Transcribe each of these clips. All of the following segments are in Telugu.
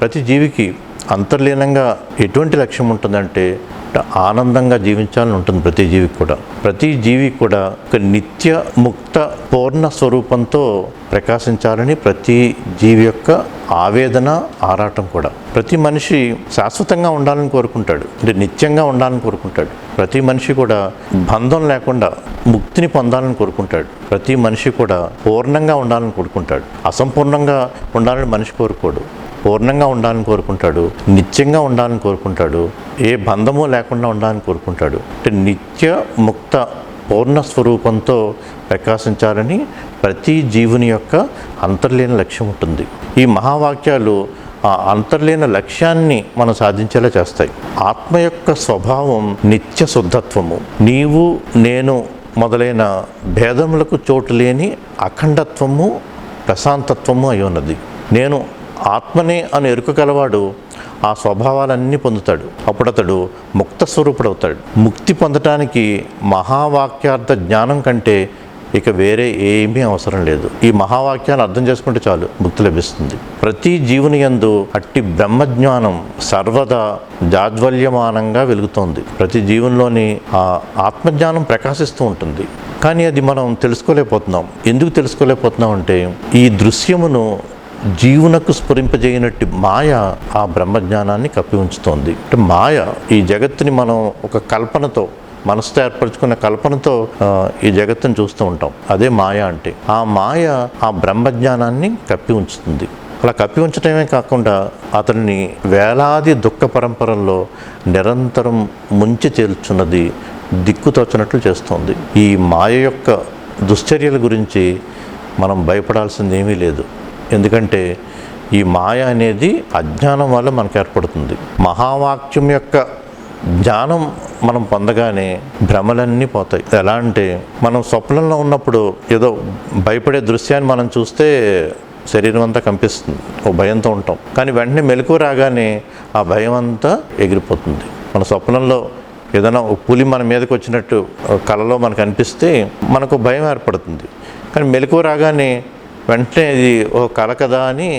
ప్రతి జీవికి అంతర్లీనంగా ఎటువంటి లక్ష్యం ఉంటుందంటే ఆనందంగా జీవించాలని ఉంటుంది ప్రతి జీవికి కూడా. ప్రతి జీవి కూడా ఒక నిత్య ముక్త పూర్ణ స్వరూపంతో ప్రకాశించాలని ప్రతి జీవి యొక్క ఆవేదన ఆరాటం కూడా. ప్రతి మనిషి శాశ్వతంగా ఉండాలని కోరుకుంటాడు. అంటే నిత్యంగా ఉండాలని కోరుకుంటాడు. ప్రతి మనిషి కూడా బంధం లేకుండా ముక్తిని పొందాలని కోరుకుంటాడు. ప్రతి మనిషి కూడా పూర్ణంగా ఉండాలని కోరుకుంటాడు. అసంపూర్ణంగా ఉండాలని మనిషి కోరుకోడు. పూర్ణంగా ఉండాలని కోరుకుంటాడు నిత్యంగా ఉండాలని కోరుకుంటాడు ఏ బంధము లేకుండా ఉండాలని కోరుకుంటాడు. అంటే నిత్య ముక్త పూర్ణ స్వరూపంతో ప్రకాశించాలని ప్రతి జీవుని యొక్క అంతర్లీన లక్ష్యం ఉంటుంది. ఈ మహావాక్యాలు ఆ అంతర్లీన లక్ష్యాన్ని మనం సాధించేలా చేస్తాయి. ఆత్మ యొక్క స్వభావం నిత్య శుద్ధత్వము. నీవు నేను మొదలైన భేదములకు చోటు లేని అఖండత్వము ప్రశాంతత్వము అయి ఉన్నది. నేను ఆత్మనే అని ఎరుక గలవాడు ఆ స్వభావాలన్నీ పొందుతాడు. అప్పుడు అతడు ముక్త స్వరూపుడు అవుతాడు ముక్తి పొందటానికి మహావాక్యార్థ జ్ఞానం కంటే ఇక వేరే ఏమీ అవసరం లేదు. ఈ మహావాక్యాన్ని అర్థం చేసుకుంటే చాలు ముక్తి లభిస్తుంది. ప్రతి జీవుని యందు అట్టి బ్రహ్మజ్ఞానం సర్వదా జాజ్వల్యమానంగా వెలుగుతోంది. ప్రతి జీవునిలోని ఆ ఆత్మజ్ఞానం ప్రకాశిస్తూ ఉంటుంది. కానీ అది మనం తెలుసుకోలేకపోతున్నాం. ఎందుకు తెలుసుకోలేకపోతున్నాం అంటే ఈ దృశ్యమును జీవునకు స్ఫురింపజేయనట్టు మాయ ఆ బ్రహ్మజ్ఞానాన్ని కప్పి ఉంచుతోంది. అంటే మాయ ఈ జగత్తుని మనం ఒక కల్పనతో మనసుతో ఏర్పరచుకున్న కల్పనతో ఈ జగత్తును చూస్తూ ఉంటాం. అదే మాయ అంటే. ఆ మాయ ఆ బ్రహ్మజ్ఞానాన్ని కప్పి ఉంచుతుంది. అలా కప్పి ఉంచడమే కాకుండా అతన్ని వేలాది దుఃఖ పరంపరల్లో నిరంతరం ముంచి తేల్చున్నది దిక్కుతోచినట్లు చేస్తోంది. ఈ మాయ యొక్క దుశ్చర్యల గురించి మనం భయపడాల్సింది ఏమీ లేదు. ఎందుకంటే ఈ మాయ అనేది అజ్ఞానం వల్ల మనకు ఏర్పడుతుంది. మహావాక్యం యొక్క జ్ఞానం మనం పొందగానే భ్రమలన్నీ పోతాయి. ఎలా అంటే మనం స్వప్నంలో ఉన్నప్పుడు ఏదో భయపడే దృశ్యాన్ని మనం చూస్తే శరీరం అంతా కంపిస్తుంది. ఓ భయంతో ఉంటాం. కానీ వెంటనే మెలకు రాగానే ఆ భయం అంతా ఎగిరిపోతుంది. మన స్వప్నంలో ఏదైనా పులి మన మీదకి వచ్చినట్టు కళలో కలలో మనకు అనిపిస్తే మనకు భయం ఏర్పడుతుంది. కానీ మెలకు రాగానే వెంటనే ఇది ఓ కల కదా అని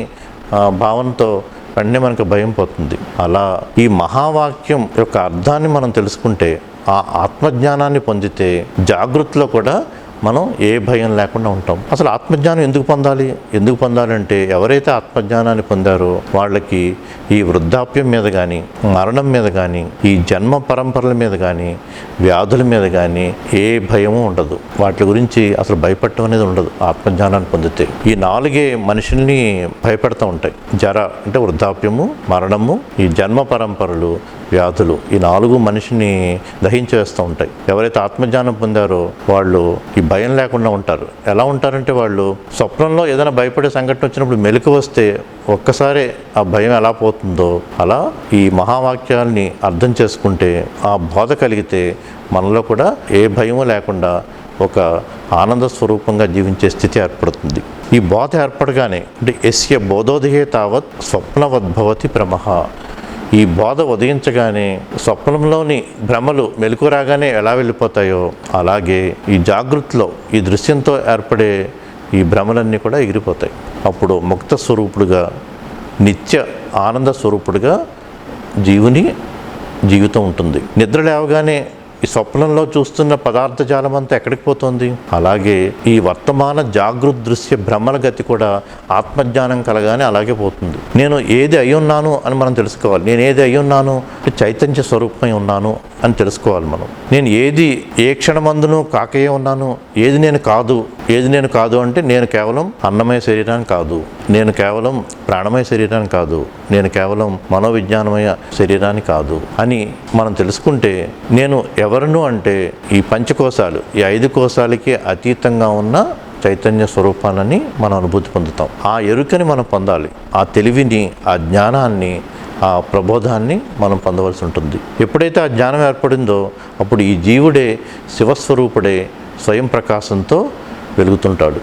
భావనతో భావంతో వెంటనే మనకు భయం పోతుంది. అలా ఈ మహావాక్యం యొక్క అర్థాన్ని మనం తెలుసుకుంటే ఆ ఆత్మజ్ఞానాన్ని పొందితే జాగృతిలో కూడా మనం ఏ భయం లేకుండా ఉంటాం. అసలు ఆత్మజ్ఞానం ఎందుకు పొందాలి? ఎందుకు పొందాలంటే ఎవరైతే ఆత్మజ్ఞానాన్ని పొందారో వాళ్ళకి ఈ వృద్ధాప్యం మీద కానీ మరణం మీద కానీ ఈ జన్మ పరంపరల మీద కానీ వ్యాధుల మీద కానీ ఏ భయము ఉండదు. వాటి గురించి అసలు భయపడటం అనేది ఉండదు ఆత్మజ్ఞానాన్ని పొందితే. ఈ నాలుగే మనుషుల్ని భయపెడతా ఉంటాయి. జర అంటే వృద్ధాప్యము మరణము ఈ జన్మ పరంపరలు వ్యాధులు ఈ నాలుగు మనిషిని దహించేస్తూ ఉంటాయి. ఎవరైతే ఆత్మజ్ఞానం పొందారో వాళ్ళు ఈ భయం లేకుండా ఉంటారు. ఎలా ఉంటారంటే వాళ్ళు స్వప్నంలో ఏదైనా భయపడే సంఘటన వచ్చినప్పుడు మెలకు వస్తే ఒక్కసారే ఆ భయం ఎలా పోతుందో అలా ఈ మహావాక్యాల్ని అర్థం చేసుకుంటే ఆ బోధ కలిగితే మనలో కూడా ఏ భయము లేకుండా ఒక ఆనంద స్వరూపంగా జీవించే స్థితి ఏర్పడుతుంది. ఈ బోధ ఏర్పడగానే అంటే ఎస్య బోధోదయే తావత్ స్వప్నవద్భవతి ప్రమహ ఈ బోధ ఉదయించగానే స్వప్నంలోని భ్రమలు మెలకు రాగానే ఎలా వెళ్ళిపోతాయో అలాగే ఈ జాగృతిలో ఈ దృశ్యంతో ఏర్పడే ఈ భ్రమలన్నీ కూడా ఎగిరిపోతాయి. అప్పుడు ముక్త స్వరూపుడుగా నిత్య ఆనంద స్వరూపుడుగా జీవుని జీవితం ఉంటుంది. నిద్ర లేవగానే ఈ స్వప్నంలో చూస్తున్న పదార్థ జాలం అంతా ఎక్కడికి పోతుంది? అలాగే ఈ వర్తమాన జాగృత్ దృశ్య భ్రమల గతి కూడా ఆత్మజ్ఞానం కలగానే అలాగే పోతుంది. నేను ఏది అయి ఉన్నాను అని మనం తెలుసుకోవాలి. నేను ఏది అయి ఉన్నాను? చైతన్య స్వరూపమై ఉన్నాను అని తెలుసుకోవాలి మనం. నేను ఏది ఏ క్షణమందును కాకయే ఉన్నాను? ఏది నేను కాదు? ఏది నేను కాదు అంటే నేను కేవలం అన్నమయ శరీరాన్ని కాదు. నేను కేవలం ప్రాణమయ శరీరాన్ని కాదు. నేను కేవలం మనోవిజ్ఞానమయ శరీరాన్ని కాదు అని మనం తెలుసుకుంటే నేను ఎవరిను అంటే ఈ పంచకోశాలు ఈ ఐదు కోశాలకి అతీతంగా ఉన్న చైతన్య స్వరూపాలని మనం అనుభూతి పొందుతాం. ఆ ఎరుకని మనం పొందాలి. ఆ తెలివిని ఆ జ్ఞానాన్ని ఆ ప్రబోధాన్ని మనం పొందవలసి ఉంటుంది. ఎప్పుడైతే ఆ జ్ఞానం ఏర్పడిందో అప్పుడు ఈ జీవుడే శివస్వరూపుడే స్వయం ప్రకాశంతో వెలుగుతుంటాడు